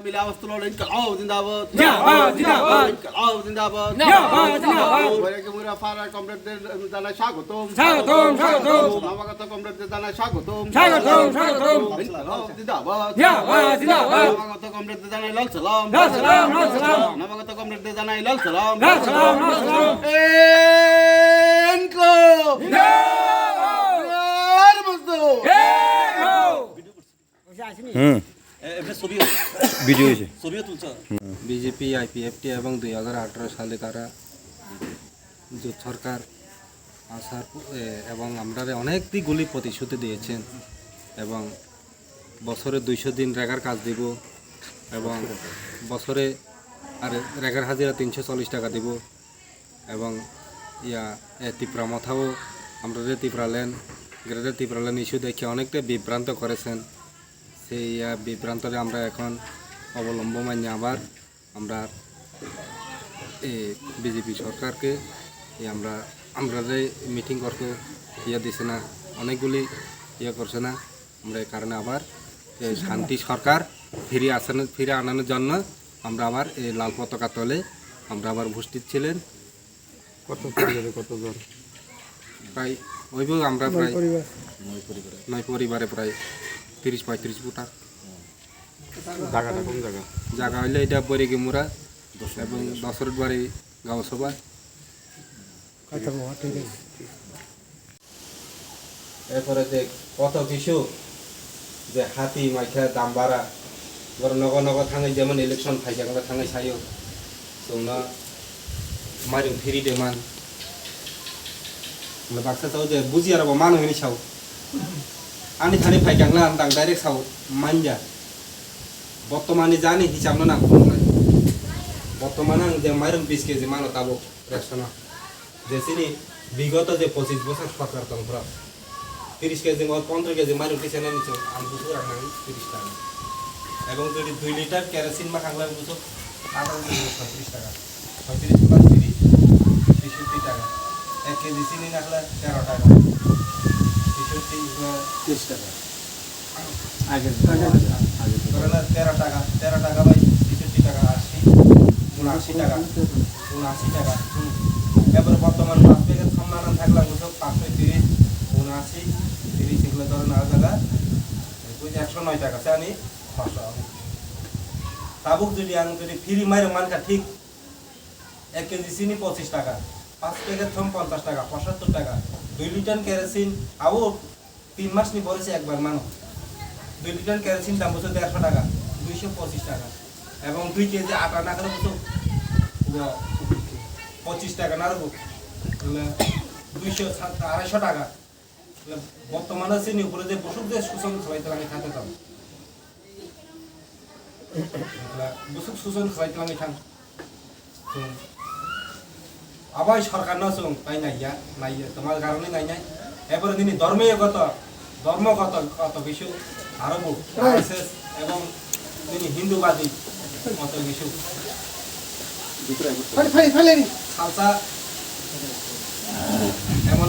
মিলে আওয়াজ তোলো ইনকালাব জিন্দাবাদ জিন্দাবাদ, জিন্দাবাদ। ইনকালাব জিন্দাবাদ জিন্দাবাদ, জিন্দাবাদ। বৈরাগী মুরা ফারা কমরেডদের জানাই স্বাগতম স্বাগতম, স্বাগতম। নবাগত কমরেডদের জানাই স্বাগতম স্বাগতম, স্বাগতম। ইনকালাব জিন্দাবাদ জিন্দাবাদ, জিন্দাবাদ। নবাগত কমরেডদের জানাই লাল সালাম লাল সালাম, লাল সালাম। নবাগত কমরেডদের জানাই লাল ভিডিও হয়েছে। বিজেপি আইপিএফটি এবং দুই হাজার আঠারো সালে তারা জোট সরকার আসার এবং আমরা অনেকগুলি প্রতিশ্রুতি দিয়েছেন এবং বছরে দুইশো দিন রেগার কাজ দিব এবং বছরে আর রেগার হাজিরা তিনশো চল্লিশ টাকা দিব এবং ইয়া এ তিপ্রা মাথাও আমরা তিপ্রালেন গ্রেডের তিপ্রালেন ইস্যু দেখে অনেকটা বিভ্রান্ত করেছেন। সেই ইয়া বিভ্রান্তরে আমরা এখন অবলম্ব মান্য আবার আমরা এই বিজেপি সরকারকে আমরা আমরা যে মিটিং করতে ইয়ে দিছে না অনেকগুলি ইয়ে করছে না আমরা এই কারণে আবার এই শান্তি সরকার ফিরে আসানোর ফিরে আনানোর জন্য আমরা আবার এই লাল পতাকা তলে আমরা আবার উপস্থিত ছিলেন। কত পরিবারে কতজন? প্রায় ওইব আমরা প্রায় নয় পরিবারে প্রায়। তিরিশ পঁয়ত্রিশ ফুটা জায়গাটা কোন জায়গা? জায়গা হইলে এটা বরিগি মুরা এবং দশরথ বাড়ি গাঁও সভা। এরপরে যে কত কিছু যে হাতি মাইখা দাম বাড়া ধর নগ নগ থাঙে যেমন ইলেকশন ফাইজাগলা থাঙে সাইও তোমরা মারিম ফিরি দেমান। বাক্সা চাও যে বুঝি আর মান হইনি আনি থানি ফাইজাগলা আন্দাং ডাইরেক্ট সাও মানজা বর্তমানে জানি হিসাব না নাই। বর্তমানে যে মাইরম বিশ কেজি মানো তাবো রেশন যে চিনি বিগত যে পঁচিশ বছর সরকার তন্ত্র তিরিশ কেজি বা পনেরো কেজি মাইরম পিছিয়ে না নিচ্ছ আমি বুঝো রাখলাম তিরিশ টাকা। এবং যদি দুই লিটার কেরোসিন বা খাগলাম বুঝো ছত্রিশ টাকা। ছত্রিশ প্লাস তিরিশ টাকা। এক কেজি চিনি রাখলে তেরো টাকা। তিরিশ টাকা। ধরে না তেরো টাকা তেরো টাকা বাই তেষট্টি টাকা আশি উনআশি টাকা উনআশি টাকা হুম। বর্তমান পাঁচ প্যাকেট সম্মান থাকলাম বুঝো পাঁচশো তিরিশ উনআশি তিরিশ এগুলো ধরে না জায়গা একশো নয় টাকা জানি ছশো তাবুক যদি আমি যদি ফ্রি মাইরে মানকা ঠিক এক কেজি চিনি পঁচিশ টাকা পাঁচ প্যাকেট থম পঞ্চাশ টাকা পঁচাত্তর টাকা দুই লিটার কেরোসিন আবু তিন মাস নি পড়েছে একবার, মানো। দুই লিটার কেরোসিন দাম বছর দেড়শো টাকা, দুইশো পঁচিশ টাকা। এবং দুই কেজি আটা না খেলে পঁচিশ টাকা না রাখব দুইশো আড়াইশো টাকা। বর্তমানে চিনি উপরে যে বসুকদের শোষণ খাইতে আমি খাতে দাম বসুক শোষণ খাইতে আমি খান আবার সরকার না তাই নাই ইয়া, নাই তোমার কারণে নাই নাই। এরপরে তিনি ধর্মীয়গত ধর্মগত কত কিছু আরব আরএসএস এবং তিনি হিন্দুবাদী কত কিছু খালসা এমন